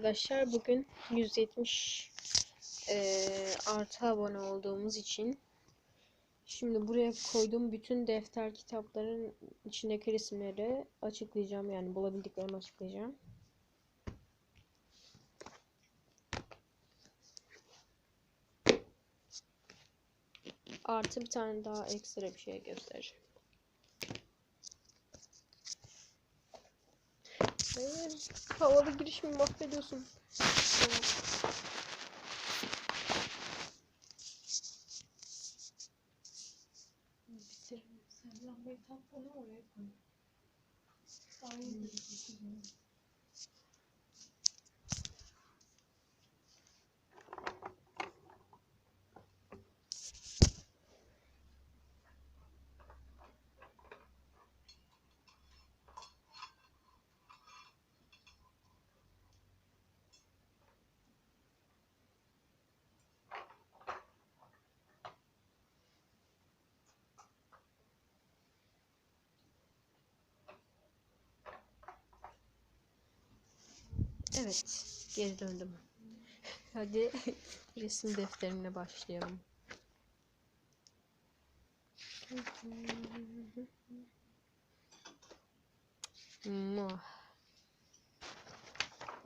arkadaşlar. Bugün 170 eee, artı abone olduğumuz için şimdi buraya koyduğum bütün defter kitapların içindeki resimleri açıklayacağım. Yani bulabildiklerimi açıklayacağım. Artı bir tane daha ekstra bir şey göstereceğim. Hayır, havalı girişimi mahvediyorsun. Bitirin. Sen lambayı tamponu oraya koy. Daha iyi Evet, geri döndüm. Hadi resim defterine başlayalım.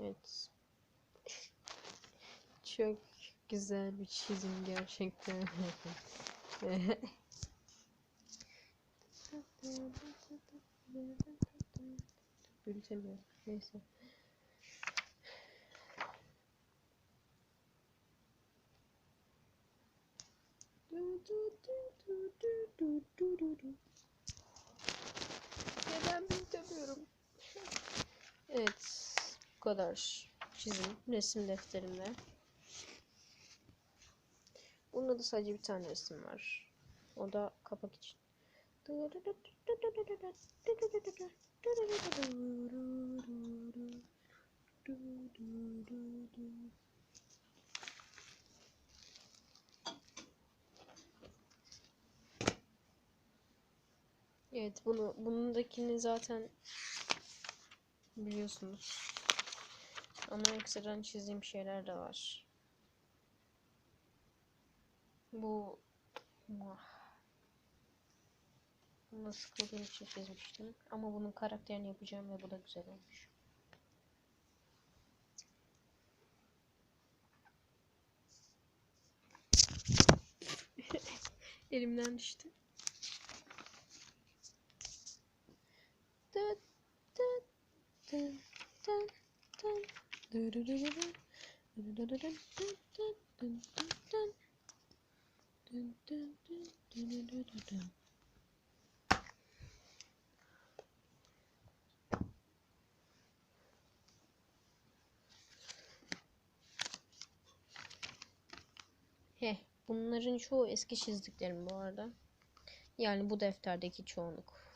Evet. Çok güzel bir çizim gerçekten. Büyütemiyorum. Neyse. Neden büyütemiyorum? Evet. Bu kadar çizim. Resim defterimde. Bunda da sadece bir tane resim var. O da kapak için. Evet bunu bundakini zaten biliyorsunuz. Ama ekstradan çizdiğim şeyler de var. Bu. Bunu sıkıldığım için çizmiştim. Ama bunun karakterini yapacağım ve bu da güzel olmuş. Elimden düştü. Heh, bunların çoğu eski çizdiklerim bu arada. Yani bu defterdeki çoğunluk.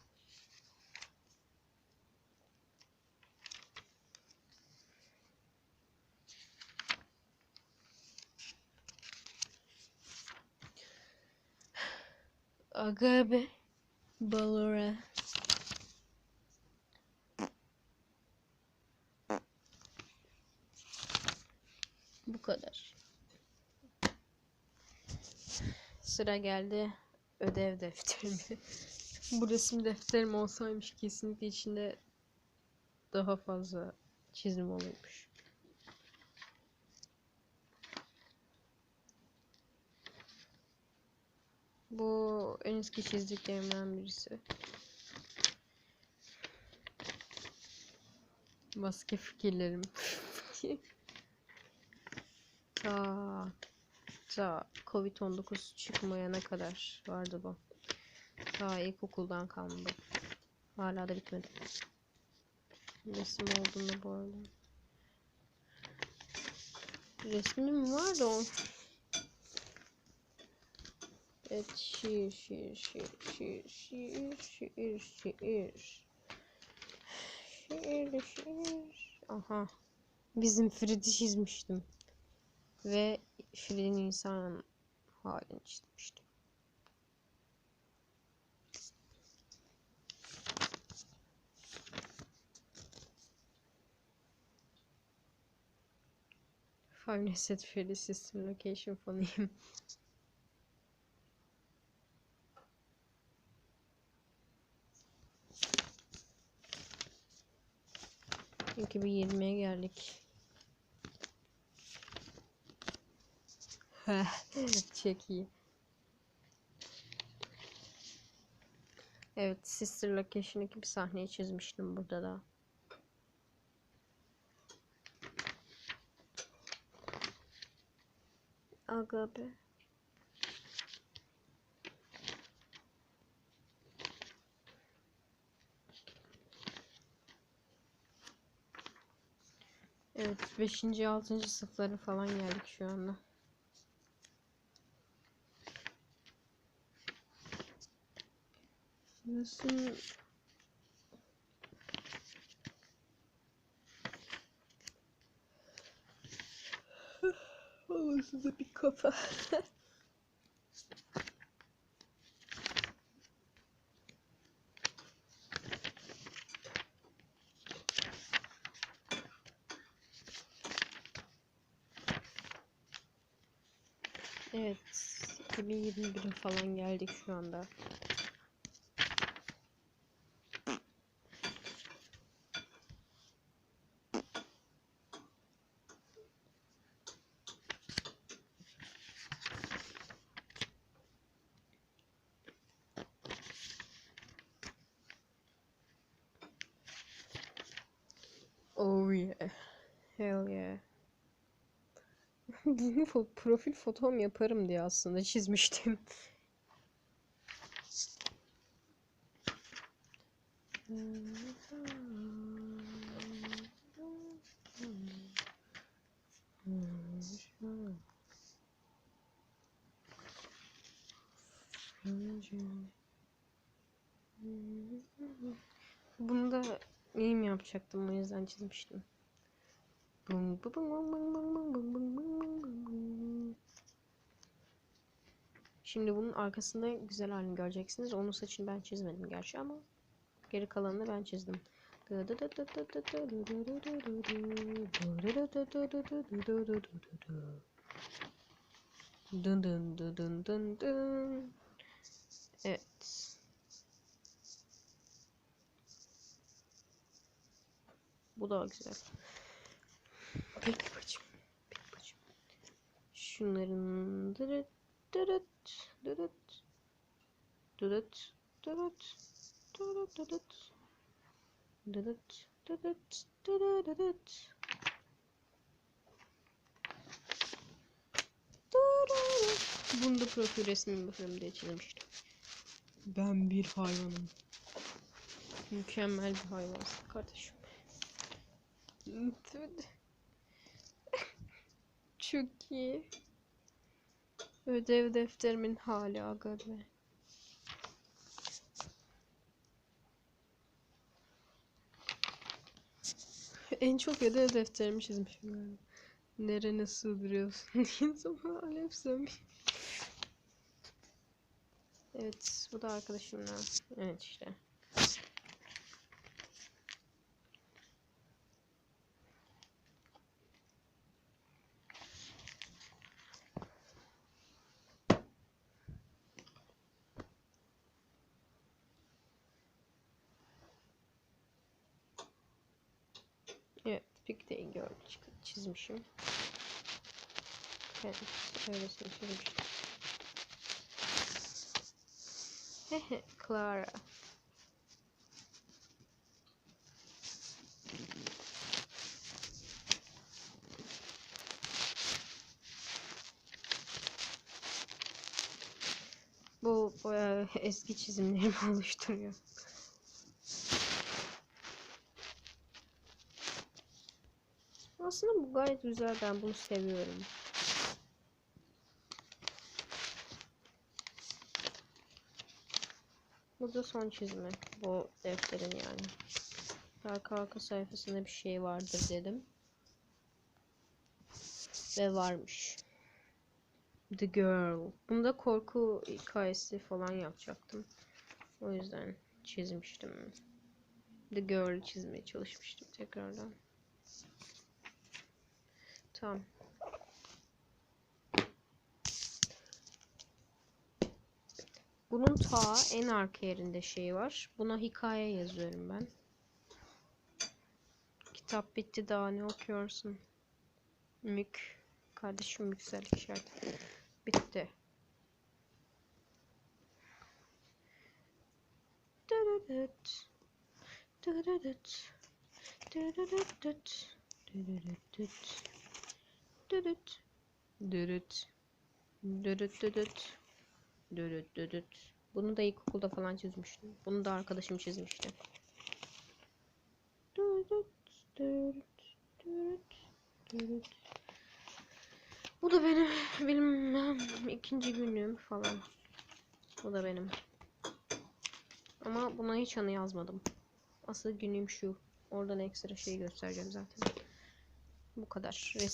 Aga be. Balora. Bu kadar. Sıra geldi ödev defterime. Bu resim defterim olsaymış kesinlikle içinde daha fazla çizim olurmuş. Bu en eski çizdiklerimden birisi. Maske fikirlerim. ta ta Covid-19 çıkmayana kadar vardı bu. Ta ilkokuldan kalma bu. Hala da bitmedi. Resim olduğunda bu arada. Resmim var da. Evet şiir şiir şiir şiir şiir şiir şiir şiir aha bizim Fred'i çizmiştim ve Fred'in insan halini çizmiştim. Five nested Freddy system location for name. 2020'ye geldik. Çok iyi. Evet, Sister Location'daki bir sahneyi çizmiştim burada da. Aga be. Evet, 5. 6. sınıflara falan geldik şu anda. Nasıl Havası da bir kafa. Evet, 2021'e falan geldik şu anda. Oh yeah. Hell yeah. Bunu profil fotom yaparım diye aslında çizmiştim. Bunu da meme yapacaktım o yüzden çizmiştim. Şimdi bunun arkasında güzel halini göreceksiniz. Onun saçını ben çizmedim gerçi ama geri kalanını ben çizdim. Evet. Bu daha güzel. Peki bacım. Peki bacım. Şunların dırıt dırıt dırıt dırıt dırıt dırıt dırıt dırıt dırıt dırıt dırıt Bunu da profil resmimi bakarım diye çizmiştim. Ben bir hayvanım. Mükemmel bir hayvansın kardeşim. Çok iyi. Ödev defterimin hali aga. En çok ödev defterimi çizmişim galiba. Nerene sığdırıyorsun diye zaman alev. Evet, bu da arkadaşımla. Evet işte. Toothpick de gördüm çizmişim. Evet, öyle seçilmiştim. Hehe, Clara. Bu bayağı eski çizimlerimi oluşturuyor. Aslında bu gayet güzel. Ben bunu seviyorum. Bu da son çizimi. Bu defterin yani. Arka arka sayfasında bir şey vardır dedim. Ve varmış. The Girl. Bunda korku hikayesi falan yapacaktım. O yüzden çizmiştim. The Girl çizmeye çalışmıştım tekrardan. Tamam. Bunun ta en arka yerinde şey var. Buna hikaye yazıyorum ben. Kitap bitti daha ne okuyorsun? Mük. Kardeşim yüksel işareti. Bitti. Dırırıt. Dırırıt. Dırırıt. Dırırıt. Dırıt. Dırıt. Dırıt dırıt. Dırıt dırıt. Bunu da ilkokulda falan çizmiştim. Bunu da arkadaşım çizmişti. Dırıt dırıt dırıt dırıt. Bu da benim bilmem ikinci günüm falan. Bu da benim. Ama buna hiç anı yazmadım. Asıl günüm şu. Oradan ekstra şey göstereceğim zaten. Bu kadar. Resim